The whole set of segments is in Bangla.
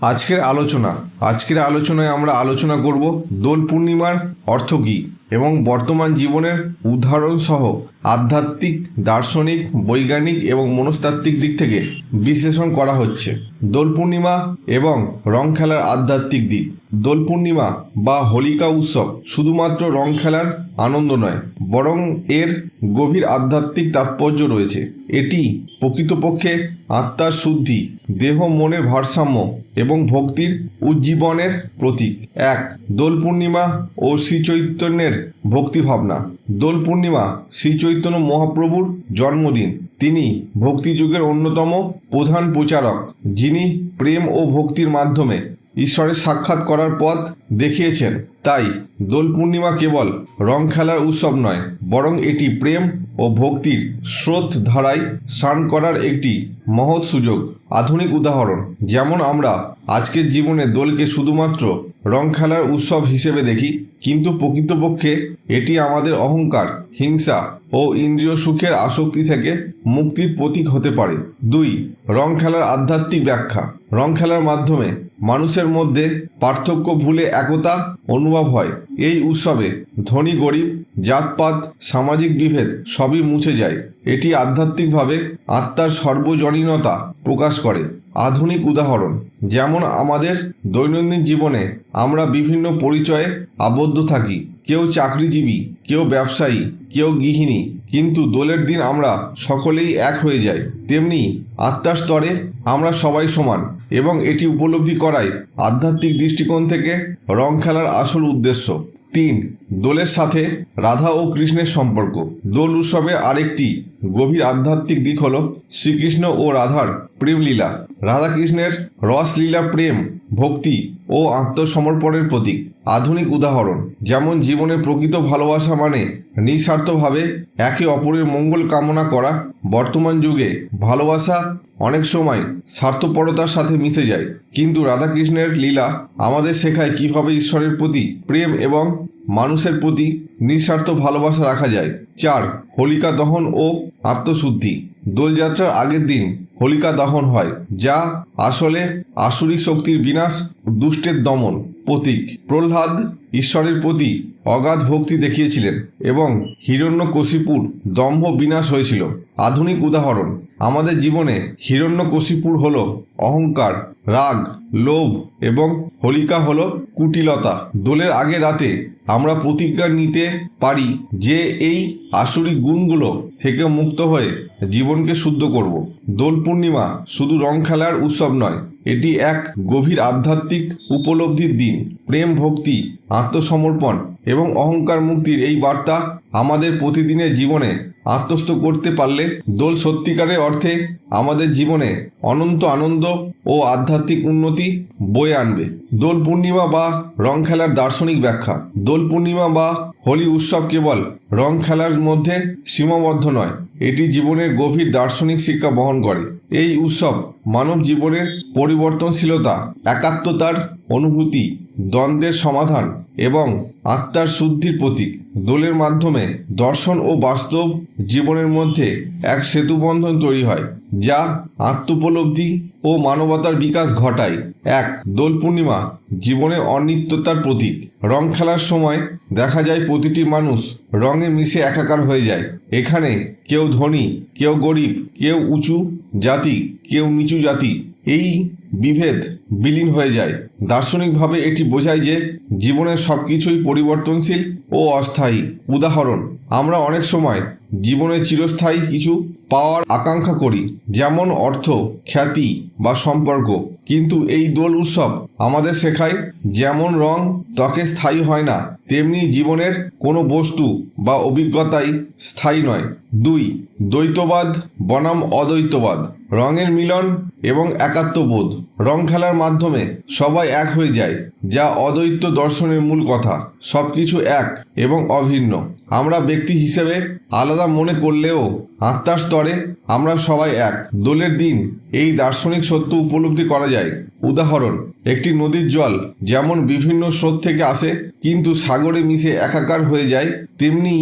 আজকের আলোচনা। আজকের আলোচনায় আমরা আলোচনা করব দোল পূর্ণিমার অর্থ কী এবং বর্তমান জীবনের উদাহরণ সহ আধ্যাত্মিক, দার্শনিক, বৈজ্ঞানিক এবং মনস্তাত্ত্বিক দিক থেকে বিশ্লেষণ করা হচ্ছে। দোল পূর্ণিমা এবং রং খেলার আধ্যাত্মিক দিক। দোল পূর্ণিমা বা হোলিকা উৎসব শুধুমাত্র রং খেলার আনন্দ নয়, বরং এর গভীর আধ্যাত্মিক তাৎপর্য রয়েছে। এটি প্রকৃতপক্ষে আত্মার শুদ্ধি, দেহ মনের ভারসাম্য এবং ভক্তির উজ্জীবনের প্রতীক। এক, দোল পূর্ণিমা ও শ্রীচৈতন্যের ভক্তি ভাবনা দোল পূর্ণিমা শ্রীচৈতন্য মহাপ্রভুর জন্মদিন। তিনি ভক্তিযুগের অন্যতম প্রধান প্রচারক, যিনি প্রেম ও ভক্তির মাধ্যমে ঈশ্বরের সাক্ষাৎ করার পথ দেখিয়েছেন। তাই দোল পূর্ণিমা কেবল রং খেলার উৎসব নয়, বরং এটি প্রেম ও ভক্তির স্রোত ধারায় স্নান করার একটি মহৎ সুযোগ, আধুনিক উদাহরণ, যেমন আমরা আজকের জীবনে দোলকে শুধুমাত্র রং খেলার উৎসব হিসেবে দেখি, কিন্তু প্রকৃতপক্ষে এটি আমাদের অহংকার, হিংসা ও ইন্দ্রিয় সুখের আসক্তি থেকে মুক্তির প্রতীক হতে পারে। দুই, রং খেলার আধ্যাত্মিক ব্যাখ্যা। রং খেলার মাধ্যমে মানুষের মধ্যে পার্থক্য ভুলে একতা অনুভব হয়। এই উৎসবে ধনী গরিব, জাতপাত, সামাজিক বিভেদ সবই মুছে যায়। এটি আধ্যাত্মিকভাবে আত্মার সর্বজনীনতা প্রকাশ করে। আধুনিক উদাহরণ, যেমন আমাদের দৈনন্দিন জীবনে আমরা বিভিন্ন পরিচয়ে আবদ্ধ থাকি। কেউ চাকরিজীবী, কেউ ব্যবসায়ী, কেউ গৃহিণী, কিন্তু দোলের দিন আমরা সকলেই এক হয়ে যাই। তেমনি আত্মার স্তরে আমরা সবাই সমান এবং এটি উপলব্ধি করাই আধ্যাত্মিক দৃষ্টিকোণ থেকে রং খেলার আসল উদ্দেশ্য। তিন, দোলের সাথে রাধা ও কৃষ্ণের সম্পর্ক। দোল উৎসবে আরেকটি গভীর আধ্যাত্মিক দিক হল শ্রীকৃষ্ণ ও রাধার প্রেমলীলা। রাধাকৃষ্ণের রসলীলা প্রেম, ভক্তি ও আত্মসমর্পণের প্রতীক। আধুনিক উদাহরণ, যেমন জীবনে প্রকৃত ভালোবাসা মানে নিঃস্বার্থভাবে একে অপরের মঙ্গল কামনা করা। বর্তমান যুগে ভালোবাসা অনেক সময় স্বার্থপরতার সাথে মিশে যায়। কিন্তু রাধাকৃষ্ণের লীলা আমাদের শেখায় কীভাবে ঈশ্বরের প্রতি প্রেম এবং মানুষের প্রতি নিঃস্বার্থ ভালোবাসা রাখা যায়। চার, হোলিকা দহন ও আত্মশুদ্ধি। দোলযাত্রার আগের দিন হোলিকা দহন হয়, যা আসলে আসুরিক শক্তির বিনাশ, দুষ্টের দমন, প্রতীক। প্রহ্লাদ ঈশ্বরের প্রতি অগাধ ভক্তি দেখিয়েছিলেন এবং হিরণ্যকশিপুর দম্ভ বিনাশ হয়েছিল। আধুনিক উদাহরণ, আমাদের জীবনে হিরণ্যকশিপুর হল অহংকার, রাগ, লোভ এবং হোলিকা হল কুটিলতা। দোলের আগে রাতে আমরা প্রতিজ্ঞা নিতে পারি যে এই আসরিক গুণগুলো থেকে মুক্ত হয়ে জীবনকে শুদ্ধ করব। দোল পূর্ণিমা শুধু রং খেলার উৎসব নয়। এটি এক গভীর আধ্যাত্মিক উপলব্ধির দিন। প্রেম, ভক্তি, আত্মসমর্পণ এবং অহংকার মুক্তির এই বার্তা আমাদের প্রতিদিনের জীবনে আত্মস্থ করতে পারলে দোল সত্যিকারের অর্থে আমাদের জীবনে অনন্ত আনন্দ ও আধ্যাত্মিক উন্নতি বয়ে আনবে। দোল পূর্ণিমা বা রং খেলার দার্শনিক ব্যাখ্যা। দোল পূর্ণিমা বা হোলি উৎসব কেবল রং খেলার মধ্যে সীমাবদ্ধ নয়, এটি জীবনের গভীর দার্শনিক শিক্ষা বহন করে। এই উৎসব মানব জীবনের পরিবর্তনশীলতা, একাত্মতার অনুভূতি, দ্বন্দ্বের সমাধান এবং আত্মার শুদ্ধির প্রতীক। দোলের মাধ্যমে দর্শন ও বাস্তব জীবনের মধ্যে এক সেতুবন্ধন তৈরি হয়, যা আত্মোপলব্ধি ও মানবতার বিকাশ ঘটায়। এক, দোল পূর্ণিমা জীবনে অনিত্যতার প্রতীক। রং খেলার সময় দেখা যায় প্রতিটি মানুষ রঙে মিশে একাকার হয়ে যায়। এখানে কেউ ধনী, কেউ গরিব, কেউ উঁচু জাতি, কেউ নিচু জাতি, এই বিভেদ বিলীন হয়ে যায়। দার্শনিকভাবে এটি বোঝায় যে জীবনের সব কিছুই পরিবর্তনশীল ও অস্থায়ী। উদাহরণ, আমরা অনেক সময় জীবনে চিরস্থায়ী কিছু পাওয়ার আকাঙ্ক্ষা করি, যেমন অর্থ, খ্যাতি বা সম্পর্ক। কিন্তু এই দোল উৎসব আমাদের শেখায় যেমন রং ত্বকে স্থায়ী হয় না, তেমনি জীবনের কোনো বস্তু বা অভিজ্ঞতাই স্থায়ী নয়। দুই, দ্বৈতবাদ বনাম অদ্বৈতবাদ। রঙের মিলন এবং একাত্মবোধ। রং খেলার মাধ্যমে সবাই এক হয়ে যায়, যা অদ্বৈত দর্শনের মূল কথা। সব কিছু এক এবং অভিন্ন। আমরা ব্যক্তি হিসেবে আলাদা মনে করলেও আত্মার স্তরে আমরা সবাই এক। দোলের দিন এই দার্শনিক সত্য উপলব্ধি করা যায়। উদাহরণ একটি নদীর জল যেমন বিভিন্ন স্রোত থেকে আসে, কিন্তু সাগরে মিশে একাকার হয়ে যায়, তেমনি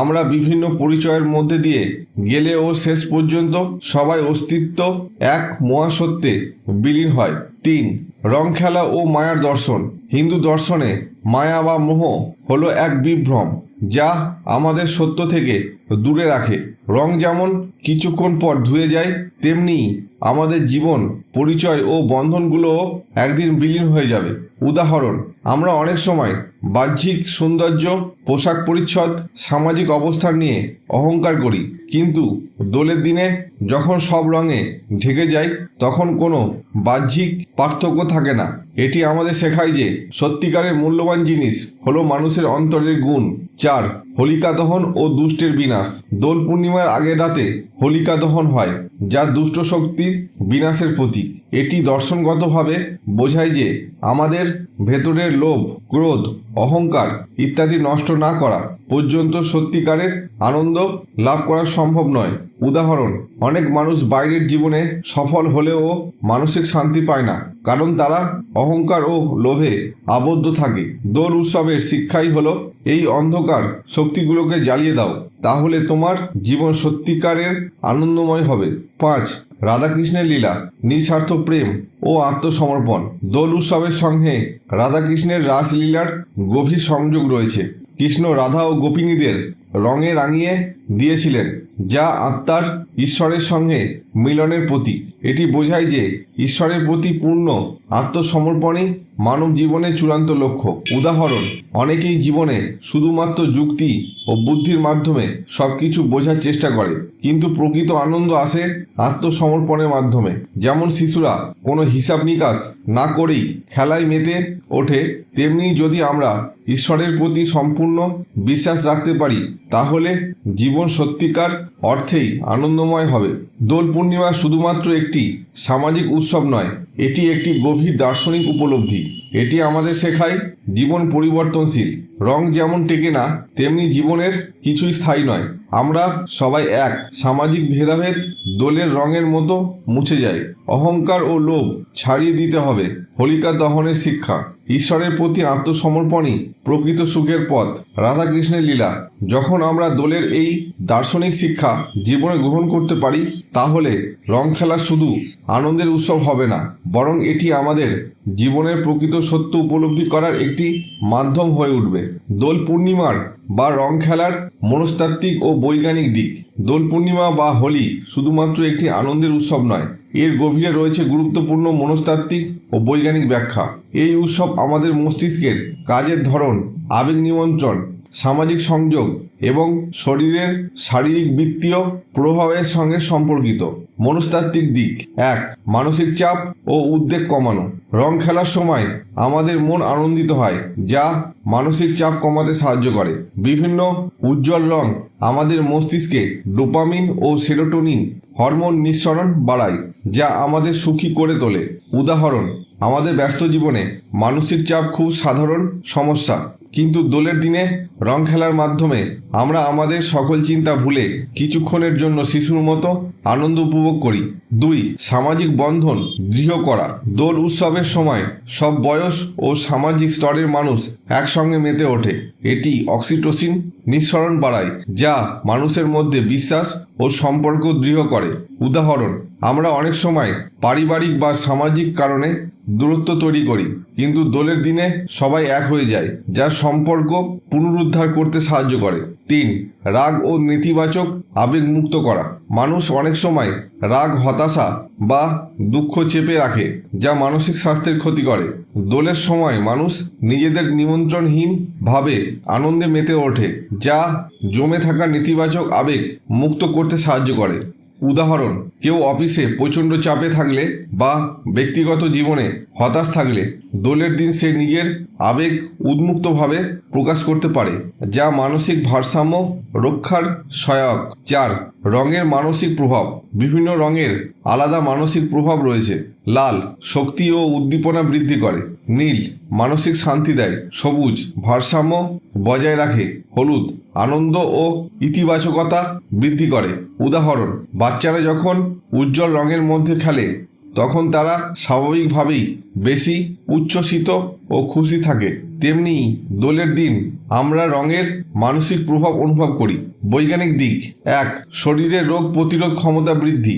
আমরা বিভিন্ন পরিচয়ের মধ্যে দিয়ে গেলেও শেষ পর্যন্ত সবাই অস্তিত্ব এক মহাসত্যে বিলীন হয়। তিন, রং খেলা ও মায়ার দর্শন। হিন্দু দর্শনে মায়া বা মোহ হলো এক বিভ্রম, যা আমাদের সত্য থেকে দূরে রাখে। রং যেমন কিছুক্ষণ পর ধুয়ে যায়, তেমনি আমাদের জীবন, পরিচয় ও বন্ধনগুলোও একদিন বিলীন হয়ে যাবে। উদাহরণ, আমরা অনেক সময় বাহ্যিক সৌন্দর্য, পোশাক পরিচ্ছদ, সামাজিক অবস্থান নিয়ে অহংকার করি। কিন্তু দোলের দিনে যখন সব রঙে ঢেকে যায় তখন কোনো বাহ্যিক পার্থক্য থাকে না। এটি আমাদের শেখায় যে সত্যিকারের মূল্যবান জিনিস হলো মানুষের অন্তরের গুণ চার হোলিকা দহন ও দুষ্টের বিনাশ। দোল পূর্ণিমার আগের রাতে হোলিকা দহন হয়, যা দুষ্ট শক্তির বিনাশের প্রতীক। এটি দর্শনগতভাবে বোঝায় যে আমাদের ভেতরের লোভ, ক্রোধ, অহংকার ইত্যাদি নষ্ট না করা পর্যন্ত সত্যিকারের আনন্দ লাভ করা সম্ভব নয়। উদাহরণ, অনেক মানুষ বাইরের জীবনে সফল হলেও মানসিক শান্তি পায় না, কারণ তারা অহংকার ও লোভে আবদ্ধ থাকে। দোল উৎসবের শিক্ষাই হলো, এই অন্ধকার শক্তিগুলোকে জ্বালিয়ে দাও, তাহলে তোমার জীবন সত্যিকারের আনন্দময় হবে। পাঁচ রাধাকৃষ্ণের লীলা, নিঃস্বার্থ প্রেম ও আত্মসমর্পণ। দোল উৎসবের সঙ্গে রাধাকৃষ্ণের রাসলীলার গভীর সংযোগ রয়েছে। কৃষ্ণ রাধা ও গোপিনীদের রঙে রাঙিয়ে দিয়েছিলেন, যা আত্মার ঈশ্বরের সঙ্গে মিলনের প্রতীক। এটি বোঝায় যে ঈশ্বরের প্রতি পূর্ণ আত্মসমর্পণই মানব জীবনের চূড়ান্ত লক্ষ্য। উদাহরণ, অনেকেই জীবনে শুধুমাত্র যুক্তি ও বুদ্ধির মাধ্যমে সব কিছু বোঝার চেষ্টা করে, কিন্তু প্রকৃত আনন্দ আসে আত্মসমর্পণের মাধ্যমে। যেমন শিশুরা কোনো হিসাব নিকাশ না করেই খেলায় মেতে ওঠে, তেমনি যদি আমরা ঈশ্বরের প্রতি সম্পূর্ণ বিশ্বাস রাখতে পারি তাহলে জীবন সত্যিকার অর্থেই আনন্দময় হবে। দোল পূর্ণিমা শুধুমাত্র একটি সামাজিক উৎসব নয়, এটি একটি গভীর দার্শনিক উপলব্ধি। এটি আমাদের শেখায় জীবন পরিবর্তনশীল। রং যেমন টেকে না, তেমনি জীবনের কিছুই স্থায়ী নয়। আমরা সবাই এক, সামাজিক ভেদাভেদ দোলের রঙের মতো মুছে যায় অহংকার ও লোভ ছাড়িয়ে দিতে হবে। হোলিকা দহনের শিক্ষা। ঈশ্বরের প্রতি আত্মসমর্পণই প্রকৃত সুখের পথ। রাধাকৃষ্ণের লীলা। যখন আমরা দোলের এই দার্শনিক শিক্ষা জীবনে গ্রহণ করতে পারি, তাহলে রং খেলা শুধু আনন্দের উৎসব হবে না, বরং এটি আমাদের জীবনের প্রকৃত সত্য উপলব্ধি করার একটি মাধ্যম হয়ে উঠবে। দোল পূর্ণিমার বা রং খেলার মনস্তাত্ত্বিক ও বৈজ্ঞানিক দিক। দোল পূর্ণিমা বা হোলি শুধুমাত্র একটি আনন্দের উৎসব নয় এর গভীরে রয়েছে গুরুত্বপূর্ণ মনস্তাত্ত্বিক ও বৈজ্ঞানিক ব্যাখ্যা। এই উৎসব আমাদের মস্তিষ্কের কাজের ধরন, আবেগ নিমন্ত্রণ সামাজিক সংযোগ এবং শরীরের শারীরিক বৃত্তীয় প্রভাবের সঙ্গে সম্পর্কিত। মনস্তাত্ত্বিক দিক। এক, মানসিক চাপ ও উদ্বেগ কমানো। রং খেলার সময় আমাদের মন আনন্দিত হয়, যা মানসিক চাপ কমাতে সাহায্য করে। বিভিন্ন উজ্জ্বল রং আমাদের মস্তিষ্কে ডোপামিন ও সেরোটোনিন হরমোন নিঃসরণ বাড়ায়, যা আমাদের সুখী করে তোলে। উদাহরণ, আমাদের ব্যস্ত জীবনে মানসিক চাপ খুব সাধারণ সমস্যা। কিন্তু দোলের দিনে রং খেলার মাধ্যমে আমরা আমাদের সকল চিন্তা ভুলে কিছুক্ষণের জন্য শিশুর মতো আনন্দ উপভোগ করি। দুই, সামাজিক বন্ধন দৃঢ় করা। দোল উৎসবের সময় সব বয়স ও সামাজিক স্তরের মানুষ একসঙ্গে মেতে ওঠে। এটি অক্সিটোসিন নিঃসরণ বাড়ায়, যা মানুষের মধ্যে বিশ্বাস ও সম্পর্ক দৃঢ় করে। উদাহরণ, আমরা অনেক সময় পারিবারিক বা সামাজিক কারণে দূরত্ব তৈরি করি। কিন্তু দোলের দিনে সবাই এক হয়ে যায় যা সম্পর্ক পুনরুদ্ধার করতে সাহায্য করে। তিন, রাগ ও নেতিবাচক আবেগ মুক্ত করা। মানুষ অনেক সময় রাগ, হতাশা বা দুঃখ চেপে রাখে, যা মানসিক স্বাস্থ্যের ক্ষতি করে। দোলের সময় মানুষ নিজেদের নিমন্ত্রণহীন ভাবে আনন্দে মেতে ওঠে, যা জমে থাকা নেতিবাচক আবেগ মুক্ত করতে সাহায্য করে। উদাহরণ, কেউ অফিসে প্রচণ্ড চাপে থাকলে বা ব্যক্তিগত জীবনে হতাশ থাকলে দোলের দিন সে নিজের আবেগ উন্মুক্তভাবে প্রকাশ করতে পারে, যা মানসিক ভারসাম্য রক্ষার সহায়ক। চার রঙের মানসিক প্রভাব, বিভিন্ন রঙের আলাদা মানসিক প্রভাব রয়েছে। লাল শক্তি ও উদ্দীপনা বৃদ্ধি করে। নীল মানসিক শান্তি দেয়। সবুজ ভারসাম্য বজায় রাখে। হলুদ আনন্দ ও ইতিবাচকতা বৃদ্ধি করে। উদাহরণ, বাচ্চারা যখন উজ্জ্বল রঙের মধ্যে খেলে তখন তারা স্বাভাবিকভাবেই বেশি উচ্ছ্বসিত ও খুশি থাকে। তেমনি দোলের দিন আমরা রঙের মানসিক প্রভাব অনুভব করি। বৈজ্ঞানিক দিক, এক শরীরের রোগ প্রতিরোধ ক্ষমতা বৃদ্ধি।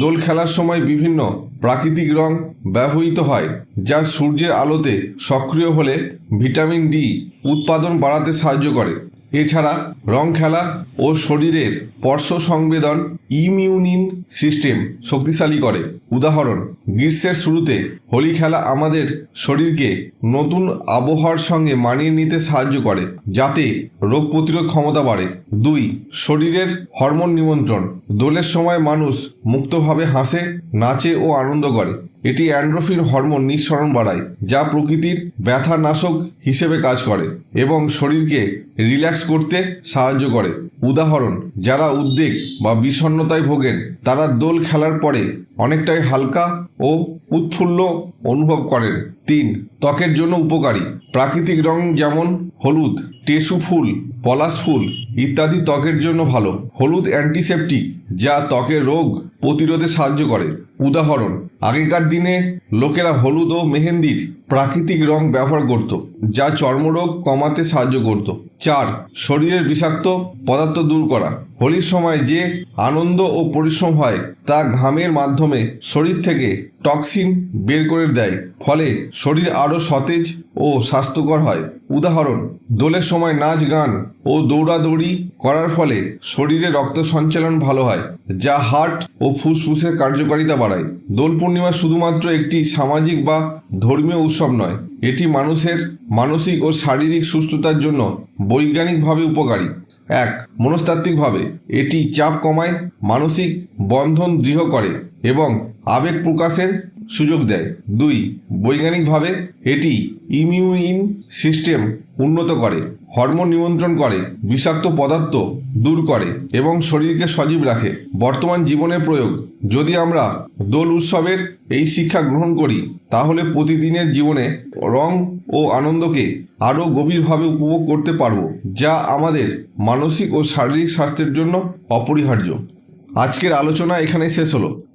দোল খেলার সময় বিভিন্ন প্রাকৃতিক রং ব্যবহৃত হয়, যা সূর্যের আলোতে সক্রিয় হলে ভিটামিন ডি উৎপাদন বাড়াতে সাহায্য করে। এছাড়া রং খেলা ও শরীরের স্পর্শ সংবেদন ইমিউনিন সিস্টেম শক্তিশালী করে। উদাহরণ, গ্রীষ্মের শুরুতে হোলি খেলা আমাদের শরীরকে নতুন আবহাওয়ার সঙ্গে মানিয়ে নিতে সাহায্য করে, যাতে রোগ প্রতিরোধ ক্ষমতা বাড়ে। দুই, শরীরের হরমোন নিমন্ত্রণ দোলের সময় মানুষ মুক্তভাবে হাসে, নাচে ও আনন্দ করে। এটি অ্যান্ড্রোফিন হরমোন নিঃসরণ বাড়ায়, যা প্রকৃতির ব্যথা নাশক হিসেবে কাজ করে এবং শরীরকে রিল্যাক্স করতে সাহায্য করে। উদাহরণ, যারা উদ্বেগ বা বিষণ্ণতায় ভোগেন, তারা দোল খেলার পরে অনেকটাই হালকা ও উৎফুল্ল অনুভব করেন। তিন, ত্বকের জন্য উপকারী। প্রাকৃতিক রং যেমন হলুদ টেসু ফুল, পলাশ ফুল ইত্যাদি ত্বকের জন্য ভালো। হলুদ অ্যান্টিসেপটিক যা ত্বকের রোগ প্রতিরোধে সাহায্য করে। উদাহরণ, আগেকার দিনে লোকেরা হলুদ ও মেহেন্দির প্রাকৃতিক রং ব্যবহার করত, যা চর্মরোগ কমাতে সাহায্য করত। চার, শরীরের বিষাক্ত পদার্থ দূর করা। হোলির সময় যে আনন্দ ও পরিশ্রম হয়, তা ঘামের মাধ্যমে শরীর থেকে টক্সিন বের করে দেয়। ফলে শরীর আরও সতেজ ও স্বাস্থ্যকর হয়। উদাহরণ, দোলের সময় নাচ, গান ও দৌড়াদৌড়ি করার ফলে শরীরে রক্ত সঞ্চালন ভালো হয়, যা হার্ট ও ফুসফুসের কার্যকারিতা বাড়ায়। দোল পূর্ণিমা শুধুমাত্র একটি সামাজিক বা ধর্মীয় উৎসব নয়। এটি মানুষের মানসিক ও শারীরিক সুস্থতার জন্য বৈজ্ঞানিকভাবে উপকারী। এক, মনস্তাত্ত্বিকভাবে এটি চাপ কমায়, মানসিক বন্ধন দৃঢ় করে এবং আবেগ প্রকাশের সুযোগ দেয়। দুই, বৈজ্ঞানিকভাবে এটি ইমিউইন সিস্টেম উন্নত করে, হরমোন নিয়ন্ত্রণ করে, বিষাক্ত পদার্থ দূর করে এবং শরীরকে সজীব রাখে। বর্তমান জীবনের প্রয়োগ, যদি আমরা দোল উৎসবের এই শিক্ষা গ্রহণ করি, তাহলে প্রতিদিনের জীবনে রং ও আনন্দকে আরও গভীরভাবে উপভোগ করতে পারব, যা আমাদের মানসিক ও শারীরিক স্বাস্থ্যের জন্য অপরিহার্য। আজকের আলোচনা এখানে শেষ হলো।